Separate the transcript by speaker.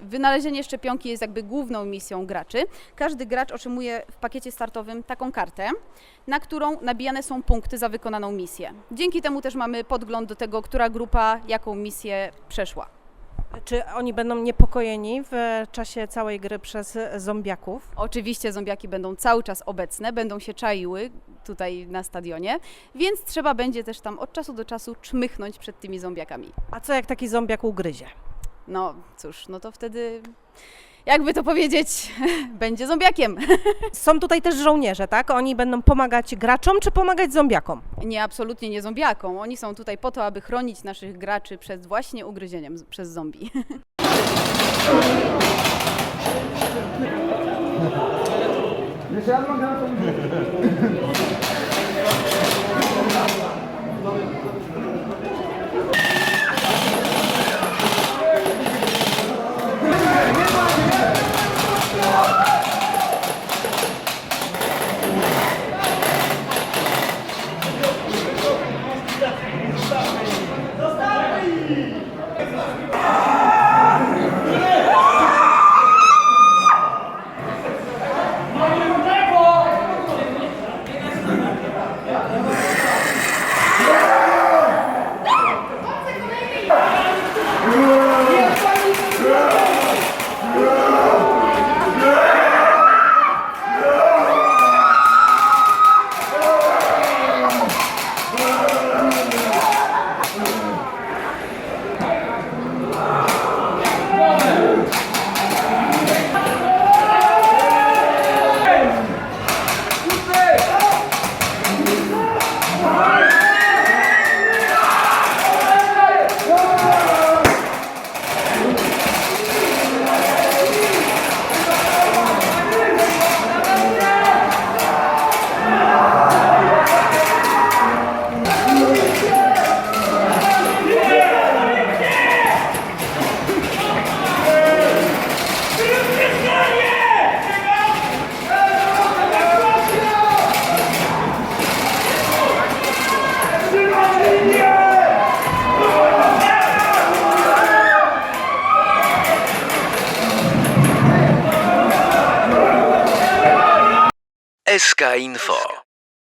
Speaker 1: Wynalezienie szczepionki jest jakby główną misją graczy. Każdy gracz otrzymuje w pakiecie startowym taką kartę, na którą nabijane są punkty za wykonaną misję. Dzięki temu też mamy podgląd do tego, która grupa jaką misję przeszła.
Speaker 2: Czy oni będą niepokojeni w czasie całej gry przez zombiaków?
Speaker 1: Oczywiście zombiaki będą cały czas obecne, będą się czaiły tutaj na stadionie, więc trzeba będzie też tam od czasu do czasu czmychnąć przed tymi zombiakami.
Speaker 2: A co jak taki zombiak ugryzie?
Speaker 1: No cóż, no to wtedy, jakby to powiedzieć, będzie zombiakiem.
Speaker 2: Są tutaj też żołnierze, tak? Oni będą pomagać graczom czy pomagać zombiakom?
Speaker 1: Nie, absolutnie nie zombiakom. Oni są tutaj po to, aby chronić naszych graczy przed właśnie ugryzieniem przez zombie.
Speaker 3: SK Info.